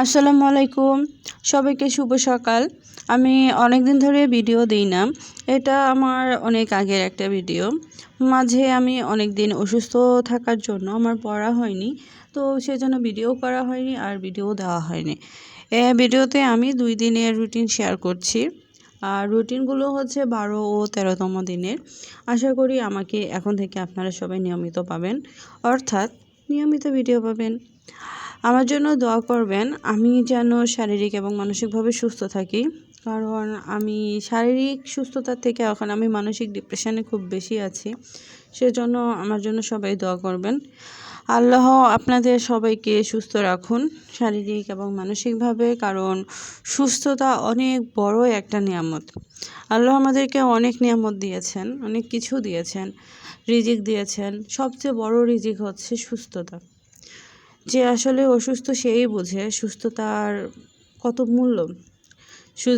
আসসালামু আলাইকুম। সবাইকে শুভ সকাল। আমি অনেক দিন ধরে ভিডিও দিই না। এটা আমার অনেক আগের একটা ভিডিও। মাঝে আমি অনেক দিন অসুস্থ থাকার জন্য আমার পড়া হয়নি। তো সেজন্য ভিডিও করা হয়নি আর ভিডিও দেওয়া হয়নি। এ ভিডিওতে আমি দুই দিনের রুটিন শেয়ার করছি। আর রুটিনগুলো হচ্ছে বারো ও তেরোতম দিনের। আশা করি আমাকে এখন থেকে আপনারা সবাই নিয়মিত পাবেন। অর্থাৎ নিয়মিত ভিডিও পাবেন। আমার জন্য দোয়া করবেন, আমি যেন শারীরিক এবং মানসিকভাবে সুস্থ থাকি। কারণ আমি শারীরিক সুস্থতার থেকে এখন আমি মানসিক ডিপ্রেশনে খুব বেশি আছি, সেজন্য আমার জন্য সবাই দোয়া করবেন। আল্লাহ আপনাদের সবাইকে সুস্থ রাখুন শারীরিক এবং মানসিকভাবে, কারণ সুস্থতা অনেক বড় একটা নিয়ামত। আল্লাহ আমাদেরকে অনেক নিয়ামত দিয়েছেন, অনেক কিছু দিয়েছেন, রিজিক দিয়েছেন। সবচেয়ে বড় রিজিক হচ্ছে সুস্থতা। যে আসলে অসুস্থ সেই বোঝে, সুস্থতার কত মূল্য?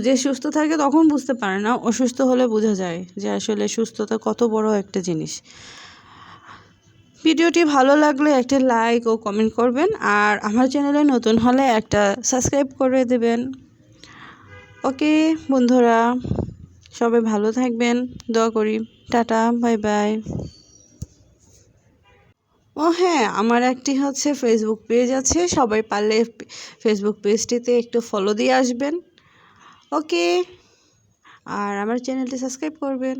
যে সুস্থ থাকে তখন বুঝতে পারে না, অসুস্থ হলে বোঝা যায় যে আসলে সুস্থতা কত বড় একটা জিনিস। ভিডিওটি ভালো লাগলে একটা লাইক ও কমেন্ট করবেন, আর আমার চ্যানেলে নতুন হলে একটা সাবস্ক্রাইব করে দেবেন। ওকে বন্ধুরা, সবাই ভালো থাকবেন, দোয়া করি। টাটা বাই বাই ও হ্যাঁ আমার একটি হচ্ছে ফেসবুক পেজ আছে। সবাই পারলে ফেসবুক পেজটিতে একটু ফলো দিয়ে আসবেন। ওকে আর আমার চ্যানেলটি সাবস্ক্রাইব করবেন।